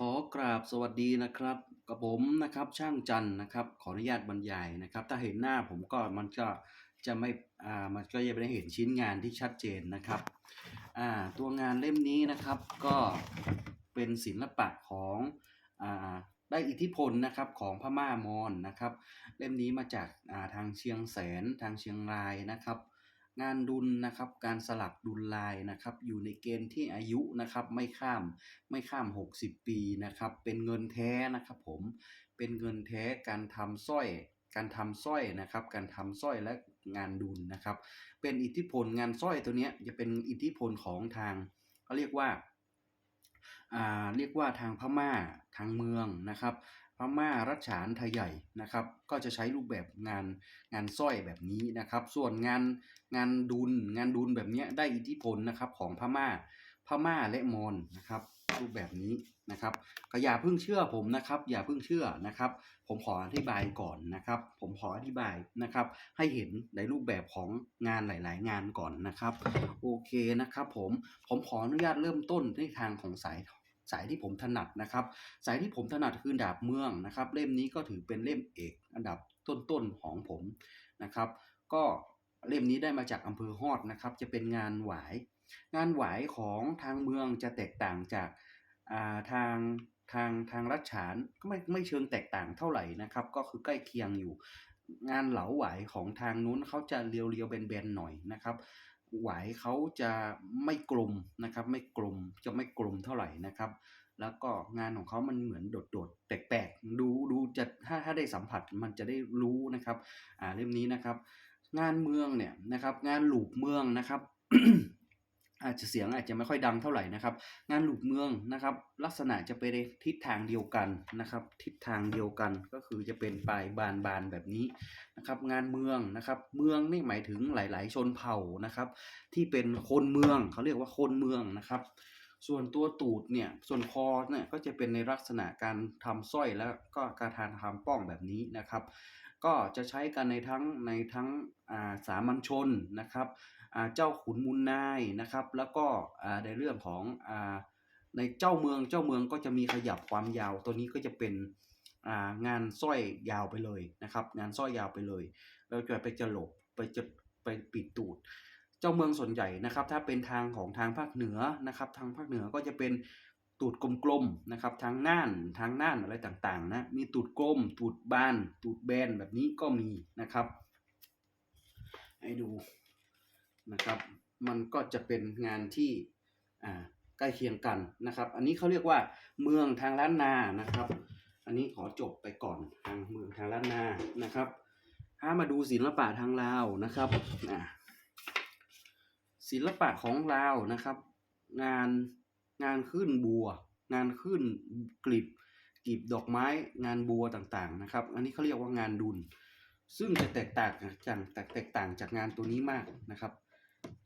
ขอกราบสวัสดีนะครับกับผมนะครับช่างจันนะครับขออนุญาตบรรยายนะครับ ถ้าเห็นหน้าผมก็มันก็จะไม่อ่ามันก็จะไม่ได้เห็นชิ้นงานที่ชัดเจนนะครับอ่าตัวงานเล่มนี้นะครับก็เป็นศิลปะของอ่าได้อิทธิพลนะครับของพม่ามอญนะครับ เล่มนี้มาจากอ่าทางเชียงแสนทางเชียงรายนะครับ งานดุลนะครับการสลักดุลลายนะครับอยู่ในเกณฑ์ที่อายุนะครับไม่ข้ามไม่ข้าม 60 ปีนะครับเป็นเงินแท้นะครับผมเป็นเงินแท้การทำสร้อยการทำสร้อยนะครับ การทำสร้อยและงานดุลนะครับ เป็นอิทธิพลงานสร้อยตัวนี้จะเป็นอิทธิพลของทางเขาเรียกว่าอ่าเรียกว่าทางพม่าทางเมืองนะครับ พม่ารัชฉานไทยใหญ่นะครับ ก็จะใช้รูปแบบงานงานสร้อยแบบนี้นะครับ ส่วนงานงานดุลงานดุลแบบนี้ได้อิทธิพลนะครับของพม่าพม่าและมอญนะครับ รูปแบบนี้นะครับก็อย่าเพิ่งเชื่อผมนะครับ อย่าเพิ่งเชื่อนะครับ ผมขออธิบายก่อนนะครับ ผมขออธิบายนะครับ ให้เห็นในรูปแบบของงานหลาย ๆ งานก่อนนะครับ โอเคนะครับ ผมผมขออนุญาตเริ่มต้นในทางของสาย สายที่ผมถนัดนะครับ สายที่ผมถนัดคือดาบเมืองนะครับ เล่มนี้ก็ถือเป็นเล่มเอกอันดับต้นๆของผมนะครับ ก็เล่มนี้ได้มาจากอำเภอฮอดนะครับ จะเป็นงานหวาย งานหวายของทางเมืองจะแตกต่างจากอ่าทางทางทางรัชฉานก็ไม่ไม่เชิงแตกต่างเท่าไหร่นะครับ ก็คือใกล้เคียงอยู่ งานเหลาหวายของทางนู้นเขาจะเรียวๆแบนๆหน่อยนะครับ หวายเขาจะไม่กลมนะครับ ไม่กลมจะไม่กลมเท่าไหร่นะครับ แล้วก็งานของเขามันเหมือนโดดๆแปลกๆดูดูจะถ้าถ้าได้สัมผัสมันจะได้รู้นะครับอ่าเล่มนี้นะครับ งานเมืองเนี่ยนะครับ งานหลูบเมืองนะครับ อาจจะเสียงอาจจะไม่ค่อยดังเท่าไหร่นะครับ งานหลูบเมืองนะครับ ลักษณะจะไปในทิศทางเดียวกันนะครับ ทิศทางเดียวกันก็คือจะเป็นปลายบานบานแบบนี้นะครับ งานเมืองนะครับ เมืองนี่หมายถึงหลาย ๆ ชนเผ่านะครับ ที่เป็นคนเมืองเขาเรียกว่าคนเมืองนะครับ ส่วนตัวตูดเนี่ยส่วนคอเนี่ยก็จะเป็นในลักษณะการทำสร้อยแล้วก็การทานทำป้องแบบนี้นะครับ ก็จะใช้กันในทั้งในทั้งอาสามัญชนนะครับ เจ้าขุนมูลนายนะครับ แล้วก็ในเรื่องของอในเจ้าเมืองเจ้าเมืองก็จะมีขยับความยาว ตัวนี้ก็จะเป็นงานสร้อยยาวไปเลยนะครับ งานสร้อยยาวไปเลยเราจะไปจะหลบไปจะไปปิดตูด เจ้าเมืองส่วนใหญ่นะครับ ถ้าเป็นทางของทางภาคเหนือนะครับ ทางภาคเหนือก็จะเป็นตูดกลมๆนะครับ ทางน่านทางน่านอะไรต่างๆนะมีตูดกลม ตูดบาน ตูดแบนแบบนี้ก็มีนะครับ ให้ดู นะครับ มันก็จะเป็นงานที่ใกล้เคียงกันนะครับ อันนี้เขาเรียกว่าเมืองทางล้านนานะครับ อันนี้ขอจบไปก่อนทางเมืองทางล้านนานะครับถ้ามาดูศิลปะทางลาวนะครับศิลปะของลาวนะครับ งานงานขึ้นบัว งานขึ้นกลีบกลีบดอกไม้งานบัวต่างๆนะครับ อันนี้เขาเรียกว่างานดุลซึ่งจะแตกต่างจากแตกต่างจากงานตัวนี้มากนะครับ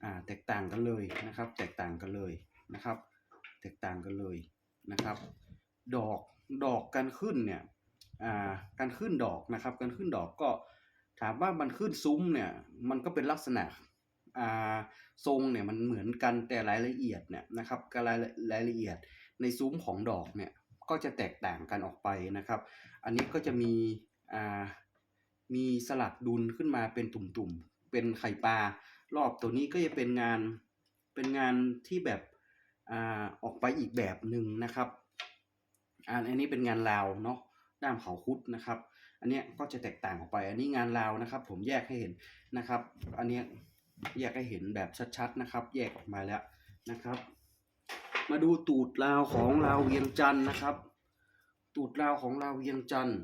อ่าแตกต่างกันเลยนะครับ แตกต่างกันเลยนะครับ แตกต่างกันเลยนะครับ ดอกดอกการขึ้นเนี่ยอ่าการขึ้นดอกนะครับ การขึ้นดอกก็ถามว่ามันขึ้นซุ้มเนี่ยมันก็เป็นลักษณะอ่าทรงเนี่ยมันเหมือนกันแต่รายละเอียดเนี่ยนะครับกับรายรายละเอียดในซุ้มของดอกเนี่ยก็จะแตกต่างกันออกไปนะครับ อันนี้ก็จะมีอ่ามีสลักดุลขึ้นมาเป็นตุ่มๆ เป็นไข่ปลา รอบตัวนี้ก็จะเป็นงานเป็นงานที่แบบอ่าออกไปอีกแบบหนึ่งนะครับอันนี้เป็นงานลาวเนาะด้ามเขาคุดนะครับ อันนี้ก็จะแตกต่างออกไป อันนี้งานลาวนะครับ ผมแยกให้เห็นนะครับ อันนี้แยกให้เห็นแบบชัดๆนะครับ แยกออกมาแล้วนะครับ มาดูตูดลาวของลาวเวียงจันทร์นะครับ ตูดลาวของลาวเวียงจันทร์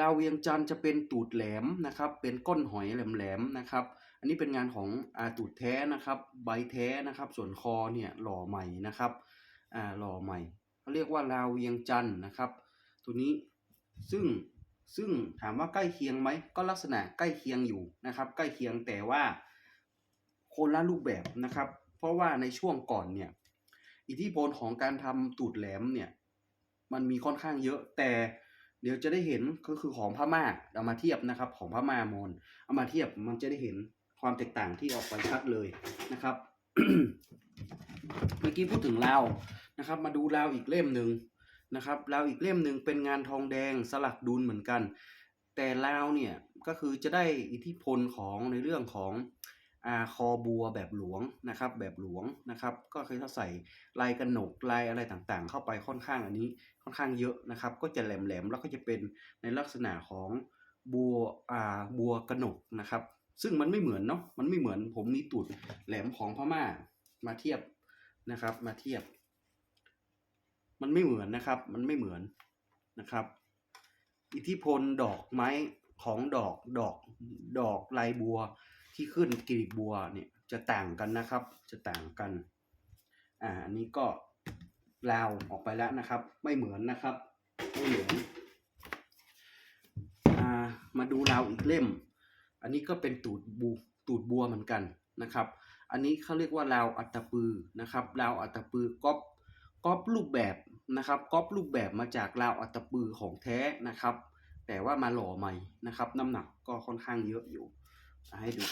ลาวเวียงจันทร์จะเป็นตูดแหลมนะครับ เป็นก้นหอยแหลมๆนะครับ อันนี้เป็นงานของอาตูดแท้นะครับใบแท้นะครับส่วนคอเนี่ยหล่อใหม่นะครับอ่าหล่อใหม่เขาเรียกว่าลาวเวียงจันนะครับ ตัวนี้ซึ่งซึ่งถามว่าใกล้เคียงไหมก็ลักษณะใกล้เคียงอยู่นะครับ ใกล้เคียงแต่ว่าคนละรูปแบบนะครับ เพราะว่าในช่วงก่อนเนี่ยอิทธิพลของการทำตูดแหลมเนี่ยมันมีค่อนข้างเยอะแต่เดี๋ยวจะได้เห็นก็คือของพม่าเอามาเทียบนะครับ ของพม่ามอญเอามาเทียบมันจะได้เห็น ความแตกต่างที่ออกไปชัดเลยนะครับ เมื่อกี้พูดถึงลาวนะครับ มาดูลาวอีกเล่มหนึ่งนะครับลาวอีกเล่มหนึ่งเป็นงานทองแดงสลักดุลเหมือนกัน แต่ลาวเนี่ยก็คือจะได้อิทธิพลของในเรื่องของอาคอบัวแบบหลวงนะครับ แบบหลวงนะครับ ก็คือถ้าใส่ลายกระหนกลายอะไรต่างๆ เข้าไปค่อนข้างอันนี้ค่อนข้างเยอะนะครับ ก็จะแหลมๆแล้วก็จะเป็นในลักษณะของบัวอ่าบัวกระหนกนะครับ ซึ่งมันไม่เหมือนเนาะมันไม่เหมือน ผมมีตูดแหลมของพม่ามาเทียบนะครับ มาเทียบ มันไม่เหมือนนะครับ มันไม่เหมือนนะครับ อิทธิพลดอกไม้ของดอกดอกดอกลายบัวที่ขึ้นกลีบบัวเนี่ยจะต่างกันนะครับ จะต่างกัน อ่าอันนี้ก็ลาวออกไปแล้วนะครับ ไม่เหมือนนะครับ ไม่เหมือน อ่า มาดูลาวอีกเล่ม อันนี้ก็เป็นตูดบูตูดบัวเหมือนกันนะครับ อันนี้เขาเรียกว่าลาวอัตตปือนะครับลาวอัตตปือก๊อปก๊อปรูปแบบนะครับก๊อปรูปแบบมาจากลาวอัตตปือของแท้นะครับ แต่ว่ามาหล่อใหม่นะครับน้ำหนักก็ค่อนข้างเยอะอยู่ ให้ดู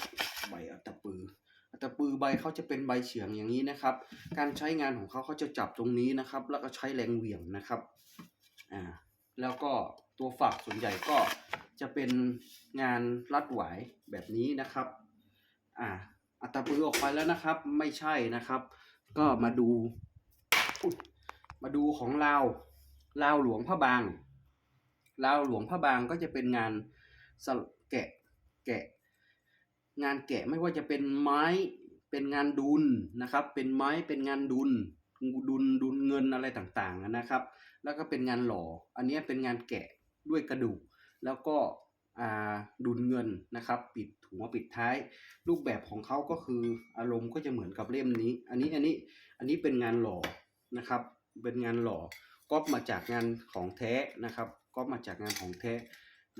ใบอัตตปืออัตตปือใบเขาจะเป็นใบเฉียงอย่างนี้นะครับ การใช้งานของเขาเขาจะจับตรงนี้นะครับ แล้วก็ใช้แรงเหวี่ยงนะครับอ่าแล้วก็ตัวฝักส่วนใหญ่ก็ จะเป็นงานรัดไหวแบบนี้นะครับอ่าอัตตปือออกไปแล้วนะครับ ไม่ใช่นะครับ ก็มาดู มาดูของลาลาวหลวงพระบางลาวหลวงพระบางก็จะเป็นงานสแกะแกะ งานแกะไม่ว่าจะเป็นไม้เป็นงานดุลนะครับ เป็นไม้เป็นงานดุลดุลดุลเงินอะไรต่างๆนะครับ แล้วก็เป็นงานหล่อ อันนี้เป็นงานแกะด้วยกระดูก แล้วก็ดุลเงินนะครับ ปิดหัวปิดท้าย รูปแบบของเขาก็คืออารมณ์ก็จะเหมือนกับเล่มนี้ อันนี้อันนี้อันนี้เป็นงานหล่อนะครับ เป็นงานหล่อก๊อปมาจากงานของแท้นะครับก๊อปมาจากงานของแท้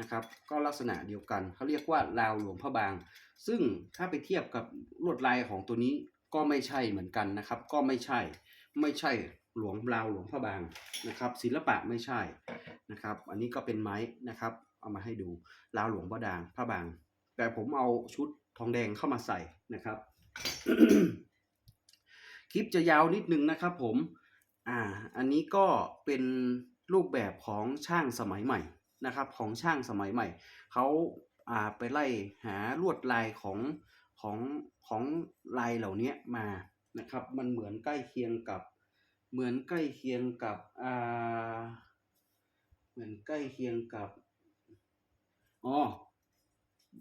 นะครับ ก็ลักษณะเดียวกันเขาเรียกว่าลาวหลวงพระบาง ซึ่งถ้าไปเทียบกับลวดลายของตัวนี้ก็ไม่ใช่เหมือนกันนะครับ ก็ไม่ใช่ไม่ใช่หลวงลาวหลวงพระบางนะครับ ศิลปะไม่ใช่นะครับ อันนี้ก็เป็นไม้นะครับ เอามาให้ดูลาวหลวงพระดางพระบาง แต่ผมเอาชุดทองแดงเข้ามาใส่นะครับ คลิปจะยาวนิดนึงนะครับ ผมอ่าอันนี้ก็เป็นรูปแบบของช่างสมัยใหม่นะครับ ของช่างสมัยใหม่เขาอ่าไปไล่หาลวดลายของของของลายเหล่านี้มานะครับ มันเหมือนใกล้เคียงกับ เหมือนใกล้เคียงกับอ่าเหมือนใกล้เคียงกับ อ๋อ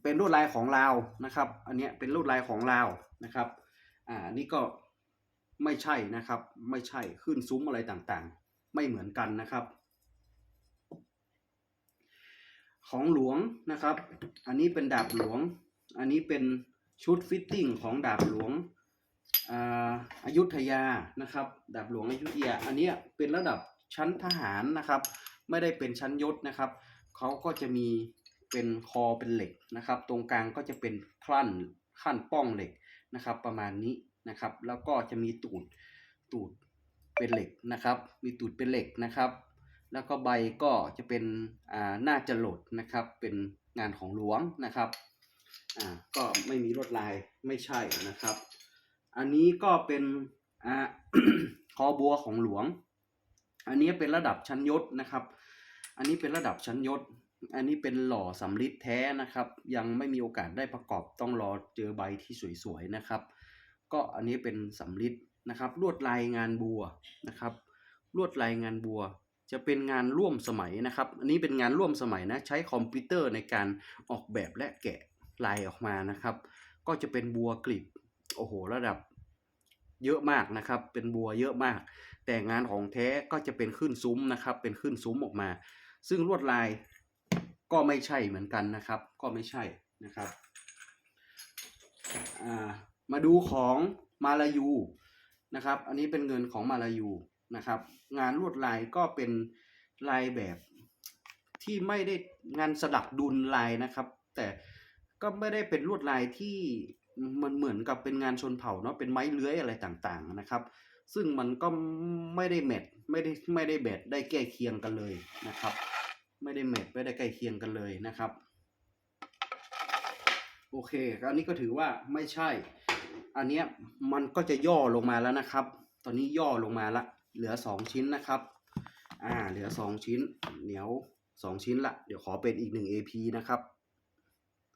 เป็นลวดลายของลาวนะครับ อันเนี้ยเป็นลวดลายของลาวนะครับ อ่าอันนี่ก็ไม่ใช่นะครับ ไม่ใช่ขึ้นซุ้มอะไรต่างๆ ไม่เหมือนกันนะครับ ของหลวงนะครับ อันนี้เป็นดาบหลวง อันนี้เป็นชุดฟิตติ้งของดาบหลวงอายุธยานะครับ ดาบหลวงอายุธยา อันนี้เป็นระดับชั้นทหารนะครับ ไม่ได้เป็นชั้นยศนะครับ เขาก็จะมี เป็นคอเป็นเหล็กนะครับ ตรงกลางก็จะเป็นคลั่นขั้นป้องเหล็กนะครับ ประมาณนี้นะครับ แล้วก็จะมีตูดตูดเป็นเหล็กนะครับ มีตูดเป็นเหล็กนะครับ แล้วก็ใบก็จะเป็นอ่าหน้าจรดนะครับ เป็นงานของหลวงนะครับอ่าก็ไม่มีลวดลายไม่ใช่นะครับ อันนี้ก็เป็นอ่าคอบัวของหลวง อันนี้เป็นระดับชั้นยศนะครับ อันนี้เป็นระดับชั้นยศ อันนี้เป็นหล่อสำริดแท้นะครับ ยังไม่มีโอกาสได้ประกอบต้องรอเจอใบที่สวยๆนะครับ ก็อันนี้เป็นสำริดนะครับ ลวดลายงานบัวนะครับ ลวดลายงานบัว จะเป็นงานร่วมสมัยนะครับ อันนี้เป็นงานร่วมสมัยนะ ใช้คอมพิวเตอร์ในการออกแบบและแกะลายออกมานะครับ ก็จะเป็นบัวกลีบโอ้โหระดับเยอะมากนะครับ เป็นบัวเยอะมาก แต่งานของแท้ก็จะเป็นขึ้นซุ้มนะครับ เป็นขึ้นซุ้มออกมา ซึ่งลวดลาย ก็ไม่ใช่เหมือนกันนะครับ ก็ไม่ใช่นะครับมาดูของมาลายูนะครับ อันนี้เป็นเงินของมาลายูนะครับ งานลวดลายก็เป็นลายแบบที่ไม่ได้งานสลักดุลลายนะครับ แต่ก็ไม่ได้เป็นลวดลายที่มันเหมือนกับเป็นงานชนเผ่าเนาะเป็นไม้เลื้อยอะไรต่างๆนะครับ ซึ่งมันก็ไม่ได้แมทไม่ได้ไม่ได้แบทได้ใกล้เคียงกันเลยนะครับ ไม่ได้แมทไม่ได้ใกล้เคียงกันเลยนะครับ โอเคอันนี้ก็ถือว่าไม่ใช่ อันเนี้ยมันก็จะย่อลงมาแล้วนะครับ ตอนนี้ย่อลงมาละ เหลือสองชิ้นนะครับ อ่า เหลือสองชิ้น เหนียวสองชิ้นละ เดี๋ยวขอเป็นอีกหนึ่ง AP นะครับ